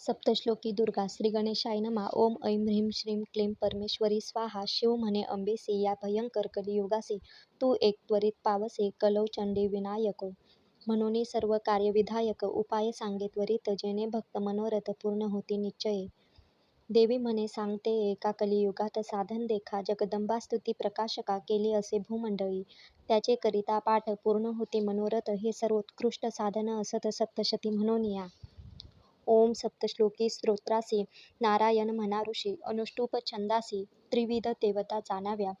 सप्तश्लोकी दुर्गा श्री गणेशाय नमा ओम ऐं ह्रीं श्रीं क्लीं परमेश्वरी स्वाहा शिव म्हणे अंबेसी या भयंकर कलियुगासी तू एक त्वरित पावसे कलौ चंडी विनायक। म्हणून सर्व कार्यविधायक उपाय सांगे त्वरित जेणे भक्त मनोरथ पूर्ण होती निश्चये। देवी म्हणे सांगते एका कलियुगात साधन देखा जगदंबा स्तुती प्रकाशका केले असे भूमंडळी। त्याचे करिता पाठ पूर्ण होते मनोरथ हे सर्वोत्कृष्ट साधन असत सप्तशती म्हणून या। ओम सप्तश्लोकी स्तोत्रासी. नारायण म्हणा ऋषी अनुष्टुप छंदासी त्रिविध देवता जाणाव्या.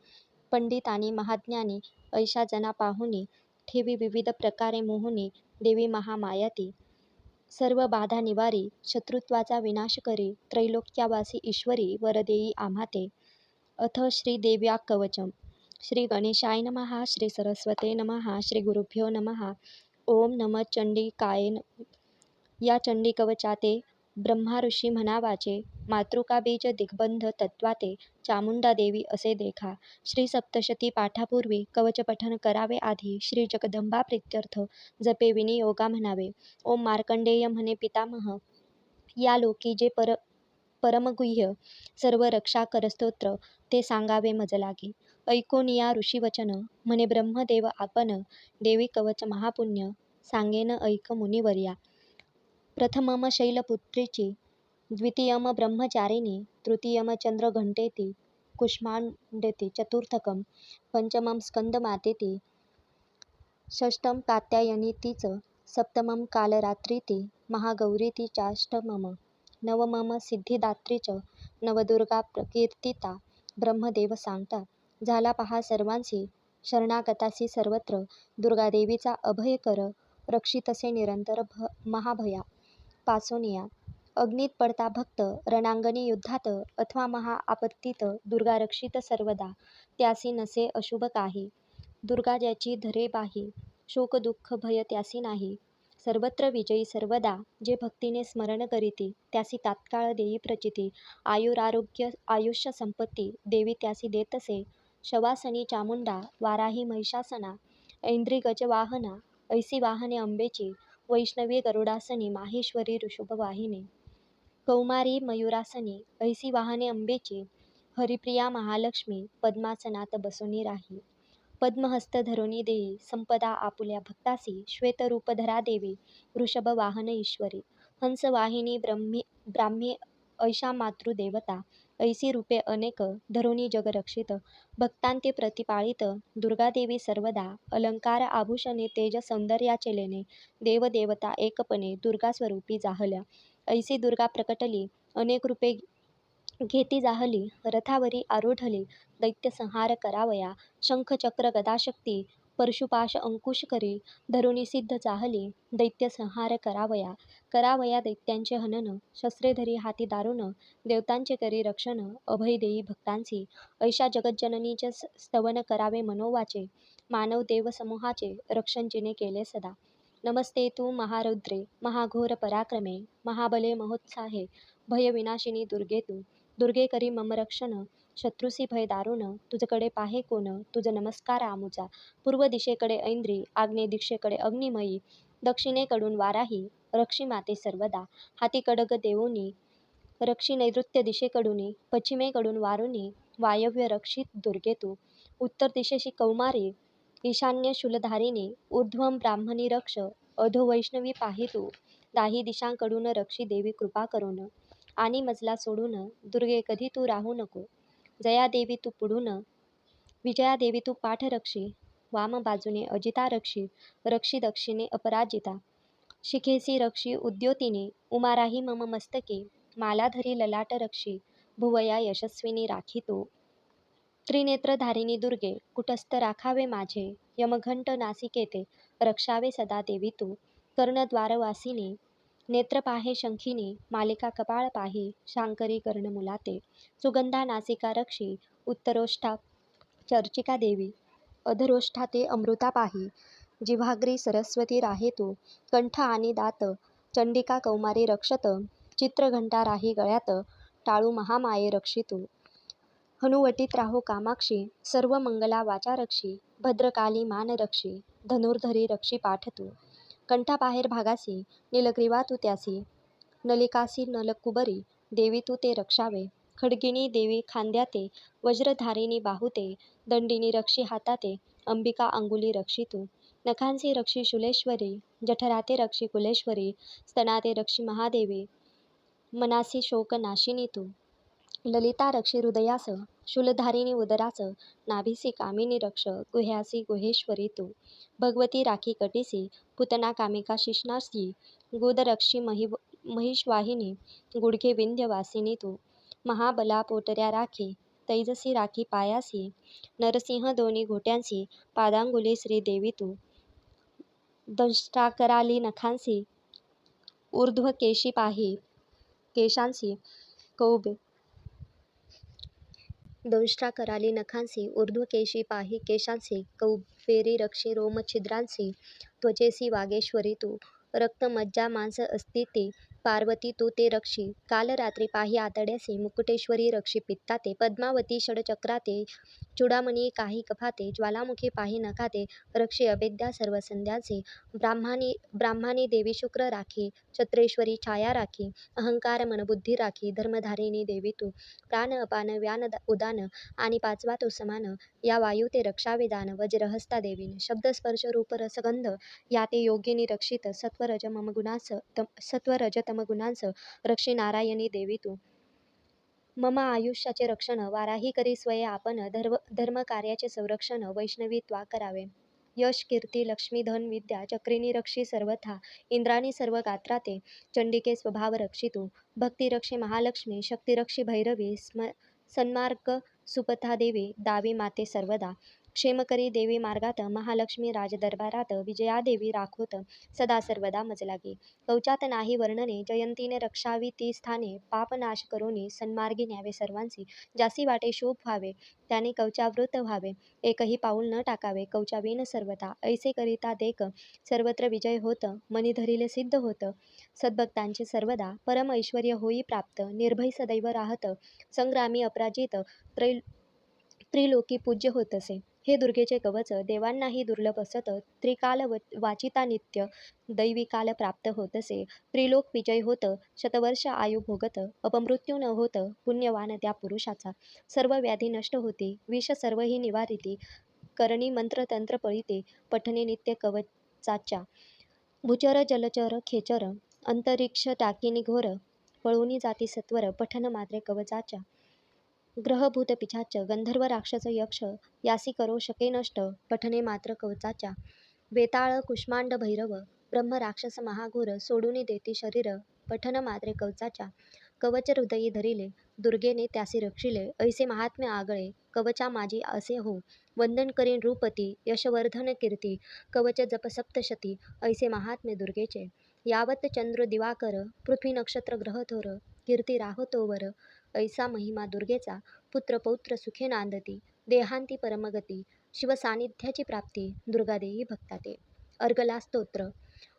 पंडितानी महाज्ञानी ऐशाजना पाहुनी ठेवी विविध प्रकारे मोहुनी देवी महामायाती. सर्व बाधा निवारी शत्रुत्वाचा विनाश करी त्रैलोक्यावासी ईश्वरी वरदेई आम्हाते. अथ श्री देव्या कवचम श्री गणेशाय नमः श्री सरस्वते नमः श्री गुरुभ्यो नमः. ओम नम चंडिकाय या चंडीकवचाते ब्रह्मा ऋषी म्हणावाचे मातृका बीज दिग्बंध तत्वाते चामुंडादेवी असे देखा. श्री सप्तशती पाठापूर्वी कवच पठन करावे आधी श्री जगदंबा प्रित्यर्थ जपे विनियोगा म्हणावे. ओम मार्कंडेय म्हणे पितामह. या लोकी जे पर परमगुह्य सर्व रक्षा करस्तोत्र ते सांगावे मज लागे. ऐकोन या ऋषीवचन म्हणे ब्रह्मदेव आपण देवी कवच महापुण्य सांगेन ऐक मुनिवर्या. प्रथमम शैलपुत्रीची द्वितीयम ब्रह्मचारिणी तृतीयम कुष्माण्डेति चतुर्थकं पञ्चमं स्कन्दमातेति षष्ठं कात्यायनीति च सप्तमं कालरात्रीति महागौरीति चाष्टमं चाष्टमम नवमम च नवदुर्गा प्रकीर्तिता ब्रह्मदेव सांगता झाला पहा सर्वांसी शरणागतासी सर्वत्र दुर्गादेवीचा अभय कर रक्षितसे निरंतर भ महाभया। पासोनिया अग्नीत पडता भक्त रणांगणी युद्धात अथवा महा आपत्तीत दुर्गा रक्षित सर्वदा. त्यासी नसे अशुभ काही. दुर्गा ज्याची धरे बाही शोक दुःख भय त्यासी नाही. सर्वत्र विजयी सर्वदा जे भक्तीने स्मरण करीती त्यासी तात्काळ देई प्रचिती. आयुरारोग्य आयुष्य संपत्ती देवी त्यासी देतसे शवासनी चामुंडा वाराही महिषासना. ऐंद्री गजवाहना ऐसी वाहने अंबेची. वैष्णवी गरुडासनी माहेश्वरी ऋषभवाहिनी कौमारी मयुरासनी ऐसी वाहने अंबेची हरिप्रिया महालक्ष्मी पद्मासनात बसुनी राही पद्महस्त धरुनी देई संपदा आपुल्या भक्तासी श्वेतरूपधरा देवी वृषभवाहन ईश्वरी हंसवाहिनी ब्रह्मी ब्राह्मी ऐशा मातृदेवता ऐसी रूपे अनेक धरुणी जगरक्षित भक्तांती प्रतिपाळित दुर्गादेवी सर्वदा अलंकार आभूषणे तेज सौंदर्याचे लेणे देवदेवता एकपणे दुर्गा स्वरूपी जाहल्या. ऐसी दुर्गा प्रकटली अनेक रूपे घेती जाहली रथावरी आरूढली दैत्य संहार करावया शंख चक्र गदाशक्ती परशुपाश अंकुश करी धरुणी सिद्ध चाहली दैत्य संहार करावया करावया दैत्यांचे हनन शस्त्रे धरी हाती दारुण देवतांचे करी रक्षण अभय देई भक्तांसी ऐशा जगज्जननीचे स्तवन करावे मनोवाचे मानव देव समूहाचे रक्षण जिने केले सदा. नमस्ते तू महारौद्रे महाघोर पराक्रमे महाबले महोत्साहे भयविनाशिनी दुर्गे तू दुर्गे करी मम रक्षण शत्रुसी भय दारुण तुझकडे पाहे कोण? तुझ नमस्कार आमुचा पूर्व दिशेकडे ऐंद्री आग्नेय दिशेकडे अग्निमयी. दक्षिणेकडून वाराही रक्षी माते सर्वदा. हाती कडग देऊनी रक्षी नैऋत्य दिशेकडून. पश्चिमेकडून वारुनी वायव्य रक्षित दुर्गे तू. उत्तर दिशेशी कौमारी ईशान्य शूलधारिणी. ऊर्ध्वम ब्राह्मणी रक्ष अधो वैष्णवी पाही तू. दाही दिशांकडून रक्षी देवी कृपा करून आणि मजला सोडून दुर्गे कधी तू राहू नको. जयादेवी तू पुढून. विजया देवी तू पाठरक्षी वाम बाजूने अजिता रक्षी. रक्षी दक्षिणे अपराजिता. शिखेसी रक्षी उद्योतीने. उमाराही मम मस्तके. मालाधरी ललाट रक्षी. भुवया यशस्विनी राखी त्रिनेत्रधारिणी दुर्गे. कुटस्थ राखावे माझे. यमघंट नासिकेते. रक्षावे सदा देवी तू. कर्णद्वारवासिनी. नेत्र पाहे शंखिनी मालिका कपाळ पाही शांकरी कर्ण मुलाते सुगंधा नासिका रक्षी उत्तरोष्ठा चर्चिका देवी अधरोष्ठा ते अमृता पाही जिव्हाग्री सरस्वती राहे तू कंठ आणि दात चंडिका कौमारी रक्षत चित्रघंटा राही गळ्यात टाळू महामाये रक्षितू. हनुवटीत राहो कामाक्षी सर्व मंगला वाचा रक्षी भद्रकाली मान रक्षी धनुर्धरी रक्षी पाठतू. कंठाबाहेर भागासी नीलग्रीवा तू त्यासी. नलिकासी नलकुबरी देवी तू ते रक्षावे. खडगिणी देवी खांद्याते वज्रधारिणी बाहुते. दंडिनी रक्षी हाताते अंबिका अंगुली रक्षी तू. नखांसी रक्षी शुलेश्वरी जठराते रक्षी कुलेश्वरी स्तनाते रक्षी महादेवी. मनासी शोक नाशिनी तू. ललिता रक्षी हृदयास शूलधारिणी उदरास नाभिसी कामिनी रक्ष गुह्यासी गुहेश्वरी तू भगवती राखी कटिसी पुतना कामिका शिष्णासी गुदरक्षी महि महिषवाहिनी गुडघे विंध्यवासिनी तू महाबला पोटऱ्या राखी तैजसी राखी पायासी नरसिंह दोन्ही घोट्यांसी पादांगुली श्रीदेवी तू दंष्टाकराली नखांसी ऊर्ध्व केशी पाही केशांसी कौबे दंष्ट्राकराली नखांसी ऊर्ध्वकेशी पाही केशांसी कौबेरी रक्षी रोमछिद्रांसी त्वचेसी वागेश्वरी तू रक्तमज्जा मांस मांस अस्थिती पार्वती तू ते रक्षी काल रात्री पाही आतड्यासी मुकुटेश्वरी रक्षी पित्ताते पद्मावती षडचक्राते चूडामणी काही कफाते ज्वालामुखी पाही नखाते रक्षी अभेद्या सर्व संध्याचे ब्राह्मणी ब्राह्मणी देवी शुक्र राखी छत्रेश्वरी छाया राखी अहंकार मनबुद्धी राखी धर्मधारिणी देवी तू प्राण अपान व्यान उदान आणि पाचवा तो समान या वायू ते रक्षाविदान वज्रहस्ता देवीन शब्दस्पर्श रूप रसगंध या ते योगिनी रक्षित सत्वरज मम गुणांस तम सत्वरज तम गुणांस रक्षी नारायणी देवी तू मम आयुष्याचे रक्षण वाराही करी स्वये आपण धर्म धर्मकार्याचे संरक्षण वैष्णवी त्वा करावे. यश कीर्ती लक्ष्मी धन विद्या चक्रिणी रक्षी सर्वथा इंद्राणी सर्व गात्राते चंडिके स्वभाव रक्षी भक्तिरक्षी महालक्ष्मी शक्तिरक्षी भैरवी स्म सन्मार्ग सुपथा देवी दावी माते सर्वदा. क्षेमकरी देवी मार्गात महालक्ष्मी राजदरबारात विजयादेवी राखोत सदा सर्वदा मजलागी. कवचात नाही वर्णने जयंतीने रक्षावी ती स्थाने पापनाश करोनी सन्मार्गी न्यावे सर्वांसी. जासी वाटे शोभ व्हावे त्याने कवचावृत व्हावे. एकही पाऊल न टाकावे कवचावीन सर्वता ऐसे करिता देक सर्वत्र विजय होत मनी धरिले सिद्ध होत. सद्भक्तांचे सर्वदा परम ऐश्वर्य होई प्राप्त. निर्भय सदैव राहत. संग्रामी अपराजित त्रैल त्रिलोकी पूज्य होतसे हे दुर्गेचे कवच देवांनाही दुर्लभ असत त्रिकाल व वाचिता नित्य दैवी काल प्राप्त होतसे त्रिलोक विजय होत शतवर्ष आयु भोगत अपमृत्यू न होत पुण्यवान त्या पुरुषाचा. सर्व व्याधी नष्ट होती विष सर्वही निवारिती करणी मंत्र तंत्र पळिते पठणे नित्य कवचाच्या. भूचर जलचर खेचर अंतरिक्ष टाकिनी घोर पळूनी जाती सत्वर पठन मात्रे कवचाच्या. ग्रहभूत पिछाच गंधर्व राक्षस यक्ष यासी करो शके नष्ट पठने मात्र कवचाच्या. वेताळ कुष्मांड भैरव ब्रह्म राक्षस महाघोर सोडूनी देती शरीर पठन मात्रे कवचाच्या. कवच हृदयी धरिले दुर्गेने त्यासी रक्षिले ऐसे महात्म्य आगळे कवचा माझी असे हो. वंदन करीन रूपती यशवर्धन कीर्ती कवच जप सप्तशती ऐसे महात्म्य दुर्गेचे. यावत चंद्र दिवाकर पृथ्वी नक्षत्र ग्रह थोर कीर्ती राहोतोवर ऐसा महिमा दुर्गेचा पुत्र पौत्र सुखे नांदती देहांती परमगती शिवसान्निध्याची प्राप्ती दुर्गादेवी भक्ताते. अर्गला स्तोत्र.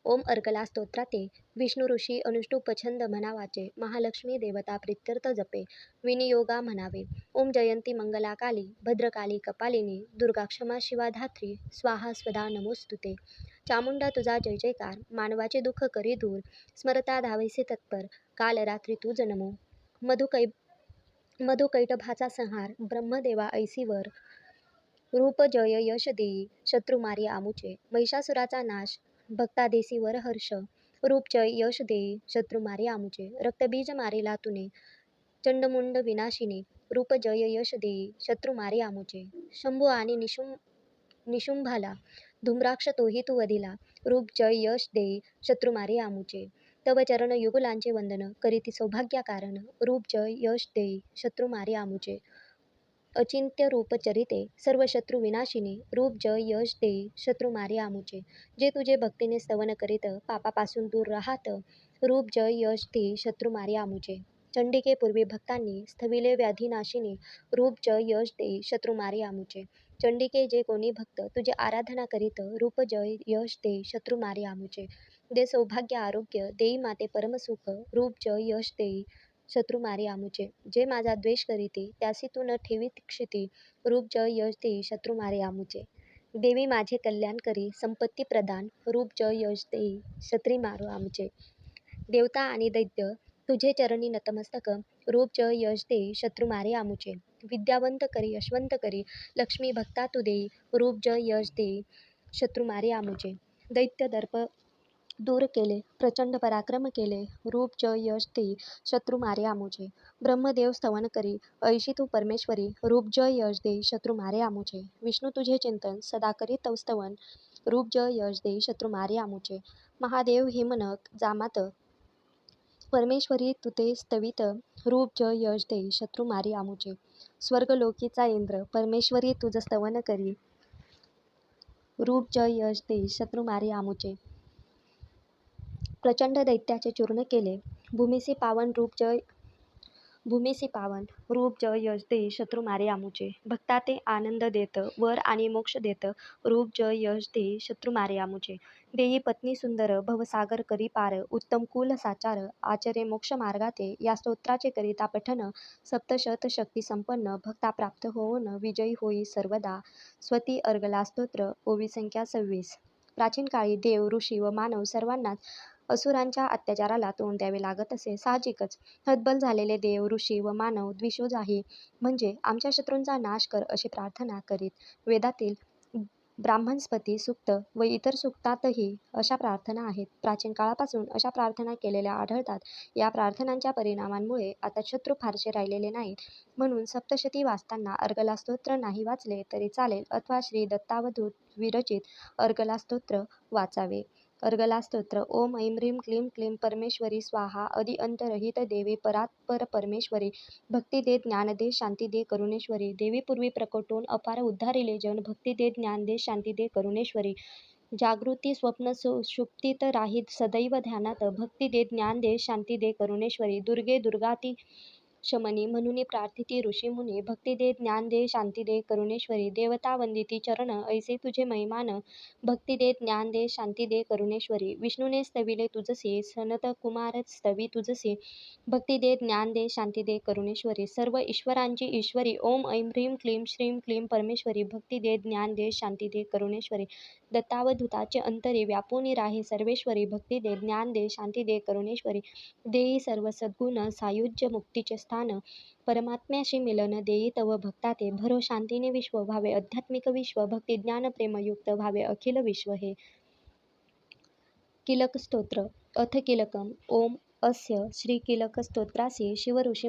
ओम अर्गला स्तोत्राते. विष्णू ऋषी अनुष्टुपछंद म्हणावाचे महालक्ष्मी देवता प्रित्यर्थ जपे विनियोगा म्हणावे. ओम जयंती मंगलाकाली भद्रकाली कपालिनी दुर्गा क्षमा स्वाहा स्वदा नमोस्तुते. चामुंडा तुझा जय जयकार मानवाचे दुःख करी दूर स्मरता धावैसे तत्पर काल रात्री तुझ नमो मधुकै मधुकैटभाचा संहार ब्रह्मदेवा ऐसीवर. रूप जय यश देई शत्रु मारी आमुचे. महिषासुराचा नाश भक्तादेसीवर हर्ष. रूप जय यश देई शत्रु मारी आमुचे. रक्तबीज मारिला तुने चंडमुंड विनाशिनी. रूप जय यश देई शत्रु मारी आमुचे. शंभू आणि निशुं निशुंभाला धूम्राक्ष तोही तू वधिला. रूप जय यश देई शत्रुमारी आमुचे. तव चरण युगुलांचे वंदन करीती सौभाग्य कारण रूप जय यश देई शत्रु मारी आमुचे. अचिंत्य रूप चरिते सर्व शत्रु विनाशिनी. रूप जय यश देई शत्रु मारी आमुचे. जे तुझे भक्तीने स्तवन करीत पापापासून दूर राहात रूप जय यश देई शत्रु मारी आमुचे. चंडिके पूर्वी भक्तांनी स्थविले व्याधीनाशिनी. रूप जय यश देई शत्रु मारी आमुचे. चंडिके जे कोणी भक्त तुझे आराधना करीत रूप जय यश देई शत्रु मारी आमुचे. दे सौभाग्य आरोग्य देई माते परमसुख रूप जय यश देई शत्रू मारी आमुचे. जे माझा द्वेष करीती त्यासी तू न ठेवी क्षिती रूप जय यश देई शत्रू मारी आमुचे. देवी माझे कल्याण करी संपत्ती प्रदान रूप जय यश देई शत्री मारू आमचे. देवता आणि दैत्य तुझे चरणी नतमस्तक रूप च यश देई शत्रू मारे आमुचे. विद्यावंत करी यशवंत करी लक्ष्मी भक्ता तू देई रूप ज यश दे शत्रू मारे आमुचे. दैत्य दर्प दूर केले प्रचंड पराक्रम केले. रूप च यश दे शत्रु मारे आमुचे. ब्रह्मदेव स्तवन करी ऐशी तू परमेश्वरी. रूप ज यश दे शत्रु मारे आमुचे. विष्णू तुझे चिंतन सदा करी तव स्तवन. रूप ज यश दे शत्रु मारे आमुचे. महादेव हिमनक जामात. परमेश्वरी तुते स्तवित. रूप ज यश दे शत्रु मारी आमुचे. स्वर्गलोकीचा इंद्र परमेश्वरी तुझ स्तवन करी. रूप ज यश दे शत्रु मारी आमुचे. प्रचंड दैत्याचे चूर्ण केले. भूमिसी पावन रूप ज भूमिसी पावन रूप ज यश दे शत्रु मारे आमुचे. भक्ता ते आनंद देत वर आणि मोक्ष देत रूप ज यश दे शत्रु मारे आमुचे. देई पत्नी सुंदर भवसागर करी पार उत्तम कुल साचार आचरे मोक्ष मार्गाते. या स्तोत्राचे करिता पठन सप्तशत शक्ती संपन्न भक्ता प्राप्त होऊन विजयी होई सर्वदा. स्वती अर्गला स्तोत्र ओवी संख्या सव्वीस. प्राचीन काळी देव ऋषी व मानव सर्वांनाच असुरांच्या अत्याचाराला तोंड द्यावे लागत असे. साहजिकच हतबल झालेले देव ऋषी व मानव द्विषोजाही म्हणजे आमच्या शत्रूंचा नाश कर अशी प्रार्थना करीत. वेदातील ब्राह्मणस्पती सूक्त व इतर सूक्तातही अशा प्रार्थना आहेत. प्राचीन काळापासून अशा प्रार्थना केलेल्या आढळतात. या प्रार्थनांच्या परिणामांमुळे आता शत्रू फारसे राहिलेले नाहीत. म्हणून सप्तशती वाचताना अर्गला स्तोत्र नाही वाचले तरी चालेल अथवा श्री दत्तावधूत विरचित अर्गला स्तोत्र वाचावे. अर्गलास्तोत्र ओम ऐं ह्रीं क्लीं क्लीं परमेश्वरी स्वाहा अधि अंतरहित देवी परात्पर परमेश्वरी भक्ती दे ज्ञान दे शांती दे करुणेश्वरी देवी पूर्वी प्रकटून अपार उद्धारिले जन भक्ती दे ज्ञान दे शांती दे करुणेश्वरी जागृती स्वप्न सुषुप्तीत राहीत सदैव ध्यानात भक्ती दे ज्ञान दे शांती दे करुणेश्वरी दुर्गे दुर्गाती शमनी म्हणून प्रार्थिती ऋषीमुनी भक्ती दे ज्ञान दे शांती दे करुणेश्वरी देवता वंदिती चरण ऐसे तुझे महिमान भक्ती दे ज्ञान दे शांती दे करुणेश्वरी विष्णूने स्तविले तुझसी सनत कुमार स्तवी तुझसी भक्ती दे ज्ञान दे शांती दे करुणेश्वरी सर्व ईश्वरांची ईश्वरी ओम ऐं ह्रीं क्लीं श्रीं क्लीं परमेश्वरी भक्ती दे ज्ञान दे शांती दे करुणेश्वरी दत्तावधूताचे अंतरी व्यापुनी राहे सर्वेश्वरी भक्ती दे ज्ञान दे शांती दे करुणेश्वरी देई सर्व सद्गुण सायुज्य मुक्तीचे स्थान परमात्म्याशी मिलन देई तव भक्ता ते भरो शांतीने विश्व व्हावे. आध्यात्मिक विश्व भक्ती ज्ञान प्रेमयुक्त व्हावे. अखिल विश्व हे. किलक स्तोत्र. अथ किलकम. ओम अस्य श्रीकिलकस्तोत्रासी शिवऋषी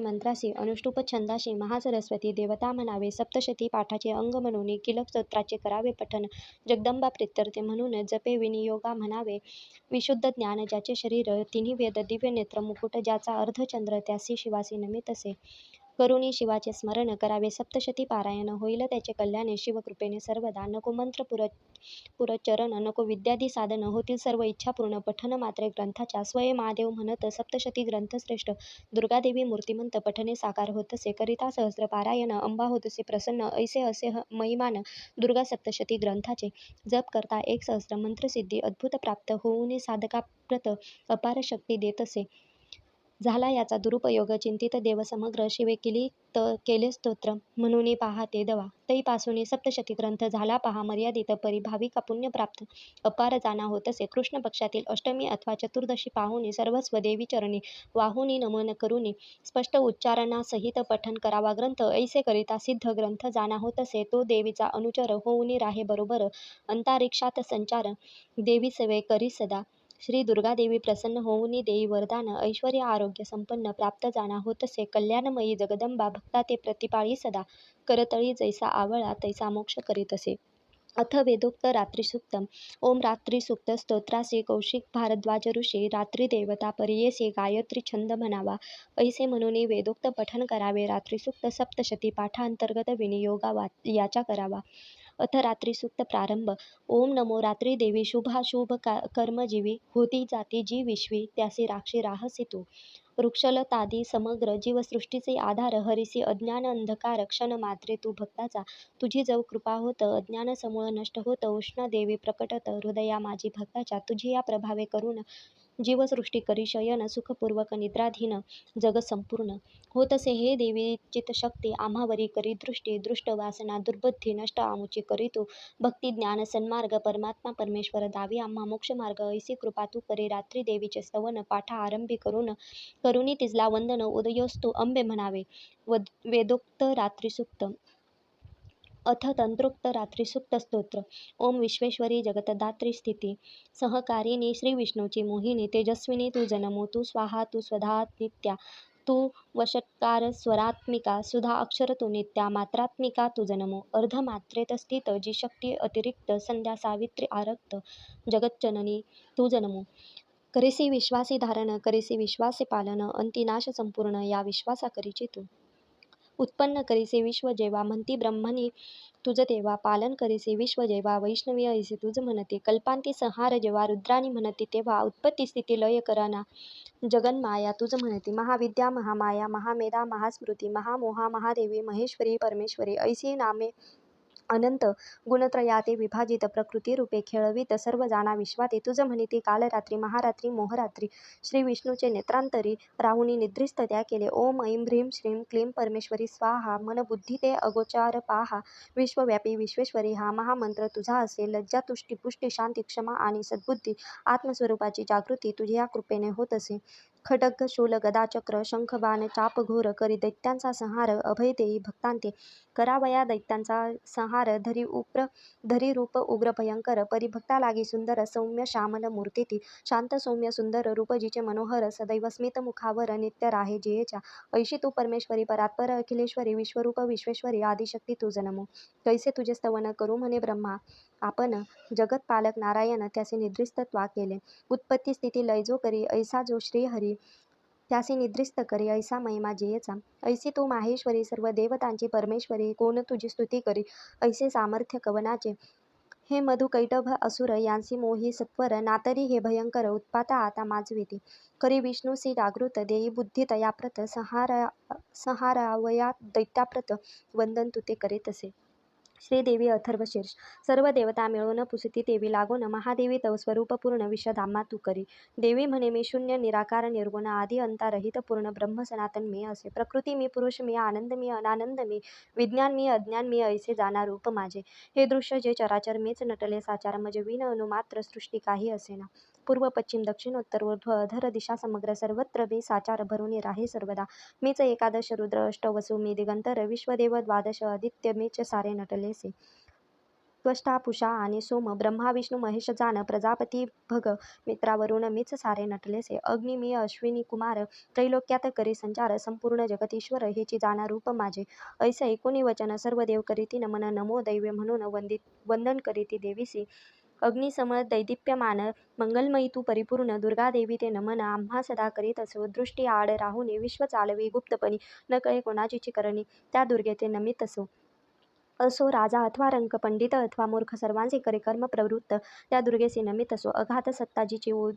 अनुष्टुप छंदाशी महासरस्वती देवता म्हणावे सप्तशती पाठाचे अंग म्हणून किलकस्तोत्राचे करावे पठन जगदंबा प्रित्यर्थे म्हणून जपे विनियोगा म्हणावे विशुद्ध ज्ञान ज्याचे शरीर तिन्ही वेद दिव्य नेत्र मुकुट ज्याचा अर्धचंद्र त्यासी शिवासी नमित असे करुणी शिवाचे स्मरण करावे. सप्तशती पारायण होईल त्याचे कल्याणे. शिवकृपेने सर्वदा नको मंत्र पुर पुरचरण नको विद्यादी साधन. होतील सर्व इच्छा पूर्ण. पठन मात्रे ग्रंथाच्या स्वय महादेव म्हणत सप्तशती ग्रंथश्रेष्ठ दुर्गादेवी मूर्तिमंत पठने साकार होतसे. करिता सहस्र पारायण अंबा होतसे प्रसन्न. ऐसे असे महिमान दुर्गा सप्तशती ग्रंथाचे. जप करता एक सहस्र मंत्रसिद्धी अद्भुत प्राप्त. होऊन साधकाप्रत अपार शक्ती देत असे झाला याचा दुरुपयोग. चिंतित देव समग्र शिवे केली त केले स्तोत्र. म्हणून पहा ते दवा. तैपासून सप्तशती ग्रंथ झाला. पहा मर्यादित परिभाविका प्राप्त अपार जाणा होतसे कृष्ण पक्षातील अष्टमी अथवा चतुर्दशी पाहुनी सर्वस्व देवी चरणी वाहुनी नमन करुनी. स्पष्ट उच्चारणासहित पठन करावा ग्रंथ. ऐसे करिता सिद्ध ग्रंथ जाणा होतसे तो देवीचा अनुचर होऊनी राहे बरोबर. अंतरिक्षात संचार. देवी सेवे करी सदा. श्री दुर्गादेवी प्रसन्न होऊनी देई वरदान ऐश्वर्य आरोग्य संपन्न प्राप्त जाणा होतसे कल्याणमयी जगदंबा भक्ता ते प्रतिपाळी सदा करतळी जैसा आवळा तैसा मोक्ष करीत असे अथ वेदोक्त रात्रिसूक्त ओम रात्रिसूक्त स्तोत्रासी कौशिक भारद्वाज ऋषी रात्री देवता परियेसी गायत्री छंद म्हणावा. ऐसे म्हणून वेदोक्त पठन करावे रात्रिसूक्त सप्तशती पाठांतर्गत विनियोगा वा याचा करावा. अथ रात्री सुक्त प्रारंभ. ओम नमो रात्री देवी शुभाशुभ का कर्मजीवी होती जाती जी विश्वी त्यासी राक्षी राहसी तू. वृक्षलतादी समग्र जीवसृष्टीचे आधार हरिसी अज्ञान अंधकार क्षण मात्रे तू भक्ताचा. तुझी जव कृपा होत अज्ञान समूळ नष्ट होत उष्ण देवी प्रकटत हृदया माझी भक्ताच्या तुझी या प्रभावे करून जीवसृष्टी करी शयन सुखपूर्वक निद्राधीन जग संपूर्ण. होतसे हे देवी चितशक्ती आम्हावरी करी दृष्टी दृष्ट वासना दुर्बुद्धी नष्ट आमुची करीतो भक्ती ज्ञान सन्मार्ग परमात्मा परमेश्वर दावी आम्हा मोक्षमार्ग ऐसी कृपा तू करे. रात्री देवीचे स्तवन पाठा आरंभी करून करुणी तिजला वंदन उदयोस्तु अंबे म्हणावे. वद वेदोक्त रात्रीसूक्त अथ तंत्रोक्त रात्रीसूक्त स्तोत्र. ओम विश्वेश्वरी जगतदात्री स्थिती. सहकारिणी श्री विष्णूची मोहिनी तेजस्विनी तू जनमो तू स्वाहा तू स्वधा नित्या तू वषट्कार स्वरात्मिका सुधा अक्षर तू नित्या मात्रात्मिका तू जनमो. अर्धमात्रेत स्थित जी शक्ती अतिरिक्त संध्या सावित्री आरक्त जगज्जननी तू जनमो. करीसी विश्वासी धारण करीसी विश्वासी पालन अंतिनाश संपूर्ण या विश्वासाकरीची तू. उत्पन्न करीसे विश्व जेव्हा म्हणती ब्रह्मणी तुझ तेव्हा पालन करीसे विश्व जेव्हा वैष्णवी ऐसे तुझ म्हणते कल्पांती संहार जेव्हा रुद्राणी म्हणती तेव्हा उत्पत्ती स्थिती लय करना जगन्माया तुझ म्हणते महाविद्या महामाया महामेधा महास्मृती महामोहा महादेवी महेश्वरी परमेश्वरी ऐसी नामे अनंत गुणत्रयाते विभाजित प्रकृती रूपे खेळवीत सर्व जाणा विश्वाते. तुझ म्हणिते कालरात्री महारात्री मोहरात्री. श्री विष्णूचे नेत्रांतरी राहुनी निद्रिस्त त्या केले. ओम ऐं ह्रीं श्रीं क्लीं परमेश्वरी स्वाहा. मन बुद्धी ते अगोचार पाहा. विश्वव्यापी विश्वेश्वरी हा महामंत्र तुझा असे लज्जा तुष्टी पुष्टी शांती क्षमा आणि सद्बुद्धी आत्मस्वरूपाची जागृती तुझ्या कृपेने होत असे. खटग शूल गदाचक्र शंखबाण चाप घोर करी दैत्यांचा संहार अभय देई भक्तांते करावया दैत्यांचा संहार धरी उप्र धरी रूप उग्र भयंकर परिभक्ता लागी सुंदर सौम्य श्यामल मूर्तीती शांत सौम्य सुंदर रूपजीचे मनोहर सदैव स्मित मुखावर नित्य राहे जियेच्या ऐशी तू परमेश्वरी परात्पर अखिलेश्वरी विश्वरूप विश्वेश्वरी आदिशक्ती तू जनमो कैसे तुझे स्तवन करू म्हणे ब्रह्मा आपण जगतपालक नारायण त्याचे निद्रिस्तत्वा केले. उत्पत्ती स्थिती लय जो करी ऐसा जो श्रीहरी त्यासी निद्रिस्त करी ऐसा महिमा जियेचा. ऐसी तू माहेश्वरी सर्व देवतांची परमेश्वरी कोण तुझी स्तुती करी? ऐसे सामर्थ्य कवनाचे? हे मधु कैटभ असुर यांसी मोही सत्वर नातरी हे भयंकर उत्पाता आता माजविती. करी विष्णूसी जागृत देई बुद्धी तयाप्रत संहारा संहारावया दैत्याप्रत वंदन तुते ते करीत असे. श्रीदेवी अथर्वशीर्ष सर्व देवता मिळून पुसती देवी लागून महादेवी तव स्वरूपपूर्ण विषधामा तू करी. देवी म्हणे मी शून्य निराकार निर्गुण आदी अंतारहित पूर्ण ब्रह्म सनातन मी असे. प्रकृती मी पुरुष मी आनंद मी अनानंद मी विज्ञान मी अज्ञान मी ऐसे जाणार रूप माझे. हे दृश्य जे चराचर मीच नटले साचार म्हणजे विन अनुमात्र सृष्टी काही असेना पूर्व पश्चिम दक्षिणोत्तर ऊर्ध्व अधर दिशा समग्र सर्वत्र मी साचार भरून राहे सर्वदा. मीच एकादश रुद्र अष्टवसु मी दिगंतर विश्वदेव द्वादश आदित्य मीच सारे नटलेसे त्वष्टा पुषा आणि सोम ब्रह्मा विष्णू महेश जान प्रजापती भग मित्रावरून मीच सारे नटलेसे अग्नि मी अश्विनी कुमार त्रैलोक्यात करी संचार संपूर्ण जगतीश्वर हेची जाणा रूप माझे. ऐसे ऐकुनी वचन सर्व देव करीती नमन नमो दैवे म्हणून वंदित वंदन करीती देवीसी अग्निसम दैदिप्यमान मंगलमयी तू परिपूर्ण दुर्गादेवी ते नमन आम्हा सदा करीत असो. दृष्टी आड राहुनी विश्व चालवी गुप्तपणी न कळे कोणाची करणी त्या दुर्गे ते नमित असो. असो राजा अथवा रंक पंडित अथवा मूर्ख सर्वांचे करे कर्म प्रवृत्त त्या दुर्गेसी नमित असो. अघात सत्ताजीची उ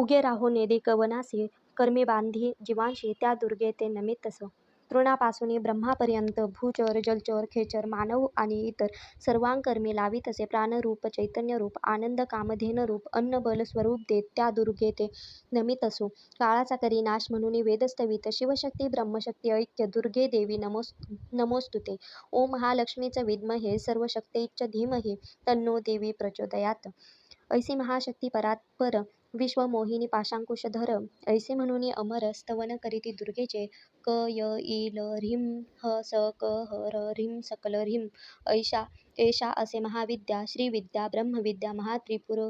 उगे राहो नेदिक वनासी कर्मी बांधी जीवांशी त्या दुर्गे ते नमित असो. तृणापासून ब्रह्मापर्यंत भूचर जलचर खेचर मानव आणि इतर सर्वांकर्मी लावीत असे प्राणरूप चैतन्यरूप आनंद कामधेनरूप अन्नबल स्वरूप देत त्या दुर्गे ते नमित असो. काळाचा करी नाश म्हणून वेदस्तवित शिवशक्ती ब्रह्मशक्ती ऐक्य दुर्गे देवी नमोस् नमोस्तुते. ओ महालक्ष्मीच विद्महे सर्वशक्तीच्च धीमहि तन्नो देवी प्रचोदयात. ऐसी महाशक्ती परात्पर विश्वमोहिनी पाशांकुशधर ऐसे म्हणून अमर स्तवन करीती दुर्गेचे क य इ ल ह्रीं ह स क ह र ह्रीं सकल ह्रीं ऐशा एषा असे महाविद्या श्रीविद्या ब्रह्मविद्या महात्रिपुर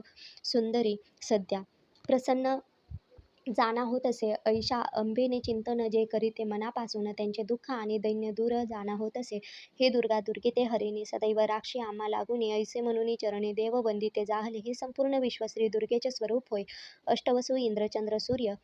सुंदरी सद्या. प्रसन्न जाणा होत असे. ऐशा अंबेने चिंतन जे करीते मनापासून त्यांचे दुःख आणि दैन्य दूर जाणा होत असे. हे दुर्गा दुर्गे ते हरिणी सदैव राक्षी आम्हा लागुनी ऐसे म्हणून चरणी देव वंदिते जाहले हे संपूर्ण विश्व श्री दुर्गेचे स्वरूप होय. अष्टवसू इंद्रचंद्र सूर्य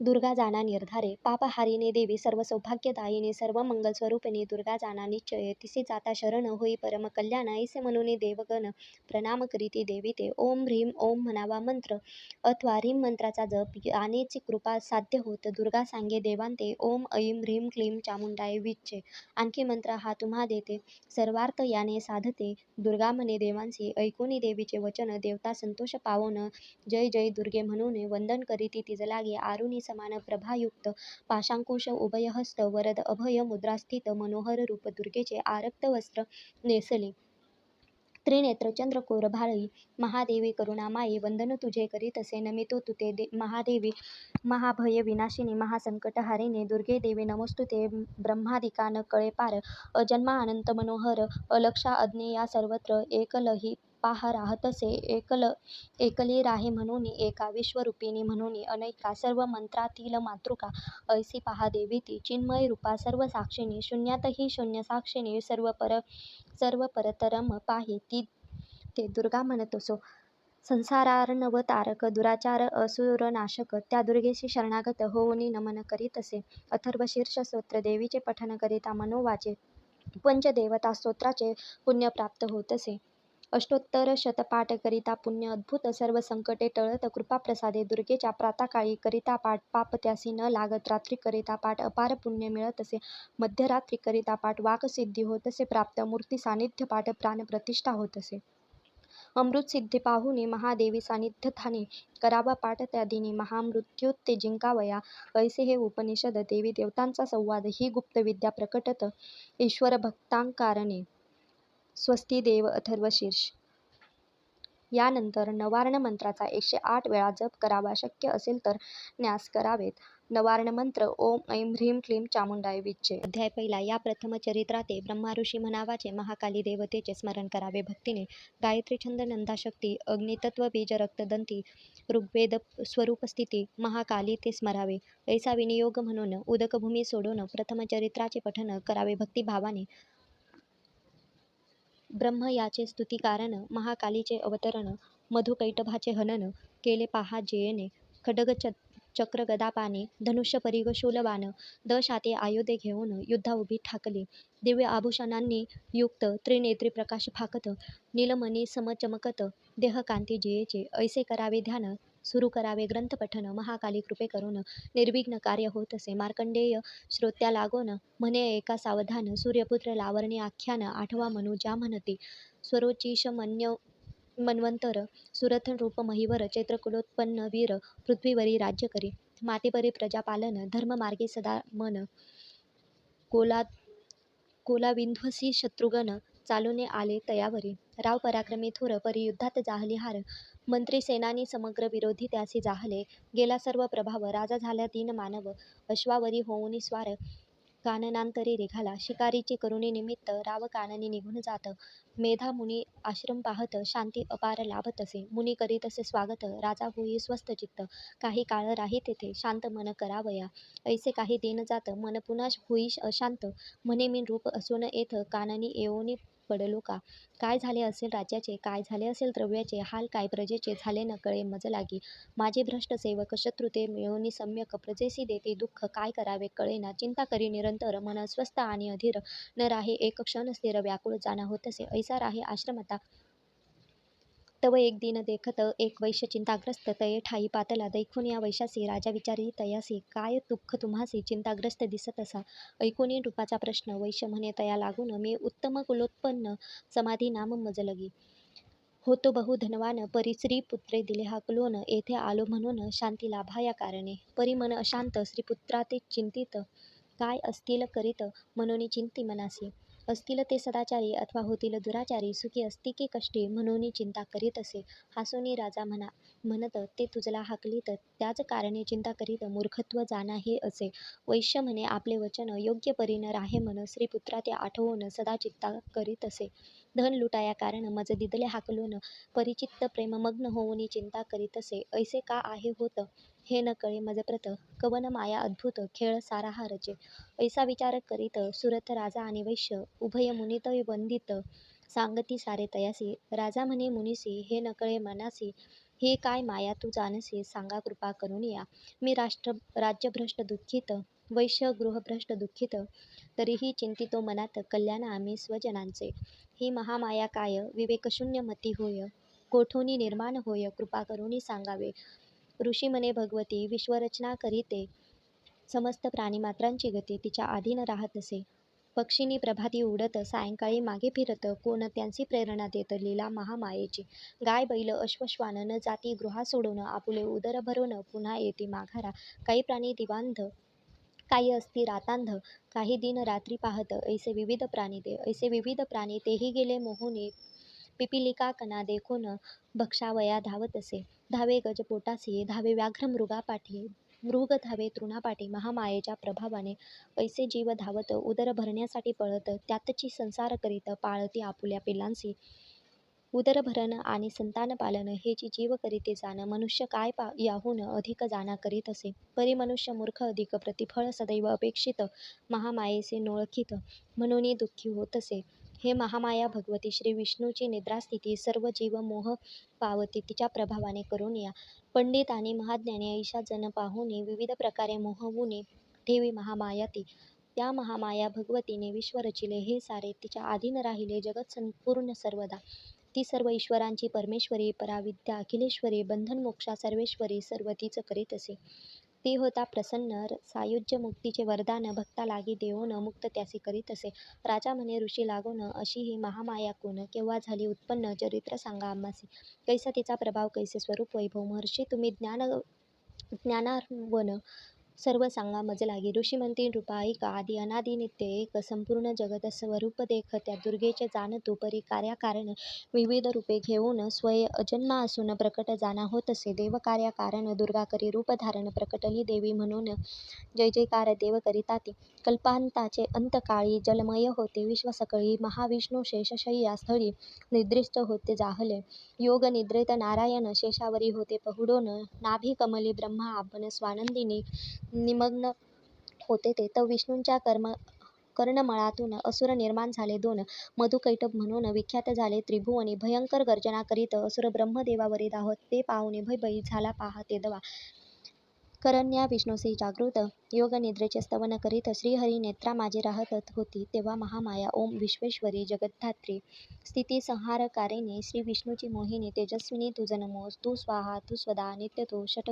दुर्गा जाना निर्धारे पापहारिणी देवी सर्व सौभाग्यदायिनी सर्व मंगलस्वरूपिणी दुर्गा जाना निश्चय तिसे जाता शरण होई परम कल्याण ऐसे म्हणून देवगण प्रणाम करीती देवी ते ओम ह्रीं ओम म्हणावा मंत्र अथवा ह्रीम मंत्राचा जप यानेची कृपा साध्य होत दुर्गा सांगे देवांते ओम ऐं ह्रीं क्लीं चामुंडाय विच्चे आणखी मंत्र हा तुम्हा देते सर्वार्थ याने साधते दुर्गा म्हणे देवांसी ऐकुनी देवीचे वचन देवता संतोष पावोन जय जय दुर्गे म्हणून वंदन करीती तिज लागे आरुणी समान प्रभायुक्त. पाशांकुश उभयहस्त वरद अभय मुद्रास्थित मनोहर रूप दुर्गेचे आरक्त वस्त्र नेसले. त्रिनेत्र चंद्रकोर भाळी महादेवी करुणामाई वंदन तुझे करीतसे नमितो तुते दे महादेवी महाभयविनाशिनी महासंकटहारिणी दुर्गे देवी नमोस्तुते ब्रह्मादिकान कळेपार कळे पार अजन्मा अनंत मनोहर अलक्षा अज्ञेया सर्वत्र एकलही पाहा राहतसे एकल एकली राहे म्हणून एका विश्वरूपिणी म्हणून अनैका सर्व मंत्रातील मातृका ऐसी पहा देवी ती. चिन्मय रूपा सर्व साक्षिणी शून्यातही शून्य साक्षिणी सर्व पर सर्व परतरम पाहि ती. ते दुर्गा म्हणत म्हणतसो संसारार्णवतारक दुराचार असुरनाशक त्या दुर्गेशी शरणागत होऊनी नमन करीतसे अथर्वशीर्ष स्तोत्र देवीचे पठन करिता मनोवाचे पंचदेवता स्तोत्राचे पुण्य प्राप्त होतसे अष्टोत्तर शतपाठ करिता पुण्य अद्भुत सर्व संकटे टळत कृपाप्रसादे दुर्गेच्या प्रातकाळी करिता पाठ पाप त्यासी न लागत रात्री करिता पाठ अपार पुण्य मिळतसे मध्यरात्री करिता पाठ वाकसिद्धी होतसे प्राप्त मूर्ती सान्निध्य पाठ प्राणप्रतिष्ठा होतसे अमृतसिद्धी पाहुनी महादेवी सान्निध्यस्थानी करावा पाठ त्या दिनी महामृत्युत्ते जिंकावया ऐसे हे उपनिषद देवी देवतांचा संवाद ही गुप्त विद्या प्रकटत ईश्वर भक्तांकारणे स्वस्ती देव अथर्वशीर्ष यानंतर नवार्ण मंत्राचा एकशे आठ वेळा जप करावा शक्य असेल तर न्यास करावेत. नवार्ण मंत्र ओम ऐं ह्रीं क्लीं चामुंडाय विच्चे अध्याय पहिला या प्रथम चरित्राते ब्रह्माऋषी म्हणावाचे महाकाली देवतेचे स्मरण करावे भक्तीने. गायत्री छंद नंदाशक्ती अग्नितत्व बीज रक्तदंती ऋग्वेद स्वरूपस्थिती महाकाली ते स्मरावे. ऐसा विनियोग म्हणून उदकभूमी सोडून प्रथम चरित्राचे पठन करावे भक्तिभावाने. ब्रह्म याचे स्तुतिकारण महाकालीचे अवतरण मधुकैटभाचे हनन केले पहा जेयेने खडग च चक्र गदापाने धनुष्य परिघ शूलबाण दशाते आयुधे घेऊन युद्धा उभी ठाकली. दिव्य आभूषणांनी युक्त त्रिनेत्री प्रकाश फाकत नीलमणी समचमकत देहकांती जियेचे ऐसे करावे ध्यान सुरू करावे. ग्रंथपठन महाकाली कृपे करून निर्विघ्न कार्य होत असे. मार्कंडेय श्रोत्या लागोन म्हणे एका सावधान सूर्यपुत्र लावरणी आख्यान आठवा मनू ज्या म्हणती. स्वरोचिश मन्य मन्वंतर सुरथ रूप महिवर चैत्रकुलोत्पन्न वीर पृथ्वीवरी राज्य करी. मातेपरी प्रजापालन धर्ममार्गे सदा मन. कोला कोलाविंध्वसी शत्रुघ्न चालूने आले तयावरी. राव पराक्रमी थोर परी युद्धात जाहली हार. मंत्री सेनानी समग्र विरोधी त्यासी जाहले. गेला सर्व प्रभाव राजा झाला तीन मानव. अश्वावरी होऊनी स्वार. काननांतरी रेघाला. शिकारीची करुणी निमित्त राव काननी निघून जात. मेधा मुनी आश्रम पाहत शांती अपार लाभत असे. मुनी करीत असे स्वागत. राजा होई स्वस्त चित्त. काही काळ राही तेथे शांत मन करावया. ऐसे काही दिन जात. मन पुन्हा होई अशांत. म्हणे मी रूप असून येथ काननी येऊनी पडलो का? काय झाले असेल राज्याचे? काय झाले असेल द्रव्याचे? हाल काय? प्रजेचे? झाले न कळे मज लागी. माझे भ्रष्ट सेवक शत्रुते मिळवणी सम्यक प्रजेसी देते दुःख. काय करावे? कळेना चिंता करी निरंतर. मन स्वस्थ आणि अधीर न राहे. एक क्षण स्थिर व्याकुळ जाणा होतसे ऐसा राहे आश्रमता तव एक दिन देखत एक वैश्य चिंताग्रस्त तये ठाई पातला दैखून या वैशासी राजा विचारी तयासी काय दुःख तुम्हासी? चिंताग्रस्त दिसत असा. ऐकुनी रूपाचा प्रश्न. वैश्य म्हणे तया लागून मी उत्तम कुलोत्पन्न समाधी नाम मजलगी. होतो बहु धनवान परी श्रीपुत्रे दिले हाकलोन येथे आलो म्हणून शांती लाभा या कारणे. परी मन अशांत श्रीपुत्राते चिंतित. काय असतील करीत? मनोनी चिंती मनासी. असतील ते सदाचारी अथवा होतील दुराचारी सुखी असती की कष्टी म्हणून चिंता करीत असे. हासोनी राजा म्हणा म्हणत ते तुझला हाकलीत त्याच कारणे चिंता करीत मूर्खत्व जाणा हे असे. वैश्य म्हणे आपले वचन योग्य परीन राहे म्हण श्रीपुत्रा ते आठवून सदा चित्ता करीत असे. धन लुटाया कारण मज दिदले हाकलून परिचित्त प्रेममग्न होऊनी चिंता करीत असे. ऐसे का आहे होत? हे न कळे मजप्रत कवन माया अद्भुत खेळ सारा हा रचे ऐसा विचार करीत सुरथ राजा आणि वैश्य उभय मुनित वंदित सांगती सारे तयासी. राजा म्हणे मुनिसी हे नकळे मनासी. हे काय माया तू जानसी सांगा कृपा करून या. मी राष्ट्र राज्यभ्रष्ट दुःखित वैश्य गृहभ्रष्ट दुःखित तरीही चिंतितो मनात कल्याण आम्ही स्वजनांचे. ही महामाया काय? विवेकशून्य मती होय? कोठोनी निर्माण होय? कृपा करुणी सांगावे. ऋषी मने भगवती विश्वरचना करीते. समस्त प्राणीमात्रांची गती तिच्या आधीन राहत असे. पक्षिनी प्रभाती उडत सायंकाळी मागे फिरत कोण त्यांची प्रेरणा देत लीला महामायेची. गाय बैल अश्वश्वान न जाती गृहा सोडून आपुले उदर भरून पुन्हा येते माघारा. काही प्राणी दिवांध काही असती रातांध काही दिन रात्री पाहत ऐसे विविध प्राणी ते ऐसे विविध प्राणी तेही गेले मोहून. पिपिलिका कणा देखून भक्षावया धावत असे. धावे गज पोटासी धावे व्याघ्र मृगापाठी मृग धावे तृणापाठी महामायेच्या प्रभावाने ऐसे जीव धावत उदर भरण्यासाठी पळत त्यातची संसार करीत पाळती आपुल्या पिलांसी. उदरभरण आणि संतानपालन हेची जीव करीते जाण मनुष्य काय पा याहून अधिक जाणा करीत असे. परी मनुष्य मूर्ख अधिक प्रतिफळ सदैव अपेक्षित महामायेचे नोळखीत म्हणून दुःखी होत असे. हे महामाया भगवती श्री विष्णूची निद्रास्थिती सर्व जीव मोह पावती तिच्या प्रभावाने करून या. पंडित आणि महाज्ञानी ऐशा जन पाहुनी विविध प्रकारे मोहवुने ठेवी महामाया ती त्या महामाया भगवतीने विश्व रचिले हे सारे तिच्या अधीन राहिले जगत संपूर्ण सर्वदा. ती सर्व ईश्वरांची परमेश्वरी पराविद्या अखिलेश्वरी बंधनमोक्षा सर्वेश्वरी सर्व तीच करीत असे. ती होता प्रसन्न सायुज्य मुक्तीचे वरदान भक्ता लागी देऊन मुक्त त्यासी करीत असे. राजा म्हणे ऋषी लागून अशी ही महामाया कोण? केव्हा झाली उत्पन्न? चरित्र सांगा आम्हासी. कैसा तिचा प्रभाव कैसे स्वरूप वैभव? महर्षी तुम्ही ज्ञान ज्ञानार्वन सर्व सांगा मज लागे ऋषी म्हणतील रूपा ऐका आदी अनादी नित्य एक संपूर्ण जगत स्वरूप देख त्या दुर्गेचे जाण तू परी कार्याकारण विविध रूपे घेऊन स्वय अजन्मा असून प्रकट जाणा होत असे. देव कार्या कारण दुर्गा करी रूप धारण प्रकटली देवी म्हणून. जय जयकार देव करिताती कल्पांताचे अंतकाळी जलमय होते. विश्वसकळी महाविष्णू शेषशय्या स्थळी निद्रिस्त होते जाहले. योग निद्रेत नारायण शेषावरी होते. पहुडोन नाभी कमली ब्रह्मा आपण स्वानंदिनी निमग्न होते. ते तर विष्णूंच्या कर्म कर्णमळातून असुर निर्माण झाले. दोन मधुकैटभ म्हणून विख्यात झाले. त्रिभुवनी भयंकर गर्जना करीत असुर ब्रह्मदेवावरी धावत ते पाहुणे भयभयी झाला पाहा ते दवा. करण्या विष्णूसी जागृत योग निद्रेचे स्तवन करीत श्रीहरी नेत्रा माझी राहत होती तेव्हा महामाया ओम विश्वेश्वरी जगद्धात्री स्थिती संहारकारिणी श्री विष्णूची मोहिनी तेजस्विनी तुझ नमोस तू स्वाहा तू स्वदा नित्य तू षट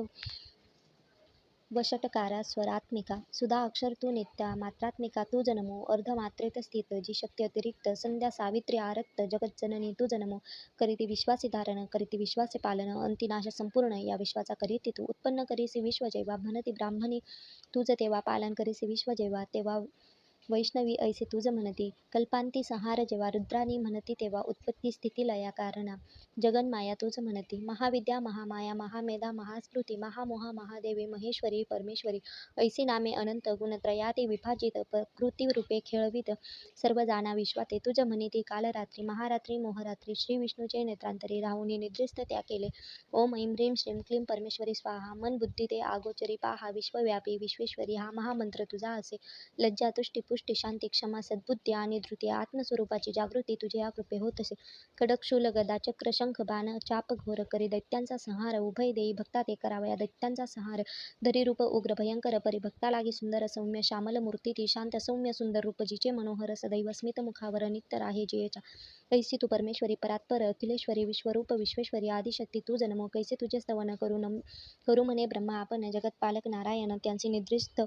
वषटकारा स्वरात्मिका सुधा अक्षर तू नित्या मात्रात्मिका तू जनमो अर्धमात्रेत स्थित जी शक्ती अतिरिक्त संध्या सावित्री आरक्त जगज्जननी तू जनमो करीती विश्वासी धारण करीती विश्वासे पालन अंतिनाश संपूर्ण या विश्वाचा करीती तू उत्पन्न करीसी विश्व जेव्हा म्हणती ब्राह्मणी तुझ तेव्हा पालन करीसी विश्व जेव्हा तेव्हा वैष्णवी ऐसे तुझ म्हणती कल्पांती संहार जेव्हा रुद्रानी म्हणती तेव्हा उत्पत्ती स्थिती लया कारणा. जगन्माया तुझ म्हणती महाविद्या महामाया महामेधा महास्मृती महामोहा महादेवी महेश्वरी परमेश्वरी ऐसी नामे अनंत गुणत्रयाती विभाजित प्रकृतीरूपे खेळवीत सर्व जाणा विश्वाते. तुझ म्हणती कालरात्री महारात्री मोहरात्री श्री विष्णूचे नेत्रांतरी राहुनी निद्रिस्त त्या केले. ओम ऐं ह्रीं श्रीं क्लीं परमेश्वरी स्वाहा मन बुद्धी ते आगोचरी पाहा विश्वव्यापी विश्वेश्वरी हा महामंत्र तुझा असे. लज्जा तुष्टी पुष्टी शांती क्षमा सद्बुद्धी आणि धृती. आत्मस्वरूपाची जागृती. तुझ्या कृपे होत असे. खडक शूल गदा चक्र शंख बाण चाप घोर करी दैत्यांचा संहार उभय देई भक्ता ते करावया दैत्यांचा संहार धरी रूप उग्र भयंकर परिभक्ता लागी सुंदर सौम्य श्यामल मूर्ती ती शांत सौम्य सुंदर रूप जिचे मनोहर सदैव स्मित मुखावर नित्य आहे जियेच्या कैसी तू परमेश्वरी परात्पर अखिलेश्वरी विश्वरूप विश्वेश्वरी आदिशक्ती तू जन्म. कैसे तुझे स्तवन करू नम करू म्हणे ब्रह्मा आपण जगत पालक नारायण त्यांचे निद्रिस्त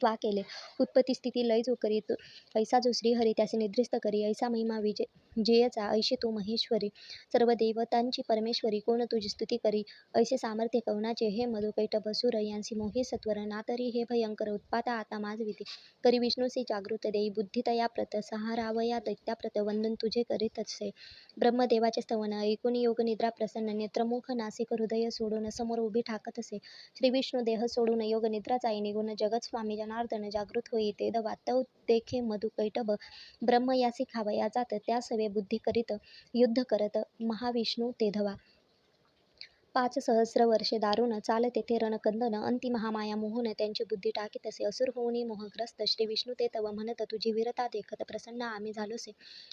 त्वा केले. उत्पत्ती स्थिती लय जो करीत ऐसा जो श्रीहरी त्याचे निद्रिस्त करी. ऐसा महिमा विजय जेयचा ऐशी तू महेश्वरी. सर्व देवतांची परमेश्वरी कोण तुझी स्तुती करी? ऐसे सामर्थ्य कवनाचे हे मधुकैट बसुर यांसी मोही सत्वर ना तरी हे भयंकर उत्पाता आता माजविते करी विष्णूसी जागृत देई. बुद्धितया प्रत दैत्या दैत्याप्रत वंदन तुझे करीत असे. ब्रह्मदेवाचे स्तवन ऐकून योग निद्रा प्रसन्न नेत्रमुख नासिक हृदय सोडून समोर उभी ठाकत असे. श्री विष्णू देह सोडून योग निद्रा जाई. निघून जगत स्वामी जनार्दन जागृत होई ते दवा तव देखे मधुकैटभ ब्रह्म यासी खावया जात. त्या सवे बुद्धी करीत युद्ध करत महाविष्णू ते धवा. पाच सहस्र वर्षे दारुण चाल तेथे रणकंदन अंती महामाया मोहून त्यांची बुद्धी टाकी तसे असुर होऊनी मोहग्रस्त श्री विष्णू ते तव म्हणत तुझी वीरता देखत प्रसन्न आम्ही झालोसे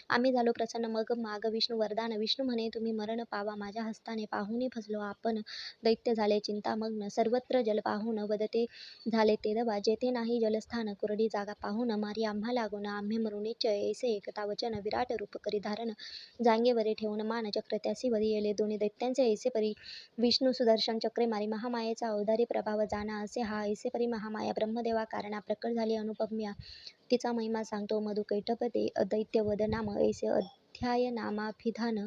आम्ही झालो प्रसन्न. मग माग विष्णू वरदान. विष्णू म्हणे तुम्ही मरण पावा. माझ्या हस्ताने पाहुनी फसलो. आपण दैत्य झाले चिंतामग्न सर्वत्र जल पाहून वदते झाले ते दवा. जेथे नाही जलस्थान कोरडी जागा पाहून मारी आम्हा लागून. आम्ही मरू ऐसे एकता वचन विराट रूप करी धारण. जांगेवरी ठेवून मान चक्र त्यासी वरी येले. दोन्ही दैत्यांचे ऐसे परी विष्णू सुदर्शन चक्रेमारी महामायेचा अवधारी प्रभाव जाणा असे हा ऐसे परी महामाया ब्रह्मदेवा कारणा प्रकट झाली अनुपम्या तिचा महिमा सांगतो मधु कैटभते नाम ऐसे अध्याय नामाभिधान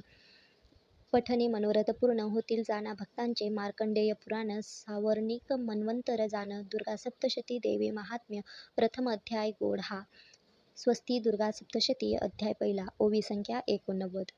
पठणे मनोरथ पूर्ण होतील जाणा भक्तांचे मार्कंडेय पुराण सावर्णिक मन्वंतर जाण दुर्गा सप्तशती देवी महात्म्य प्रथम अध्याय गोड हा स्वस्ती दुर्गा सप्तशती अध्याय पहिला. ओवी संख्या एकोणनव्वद.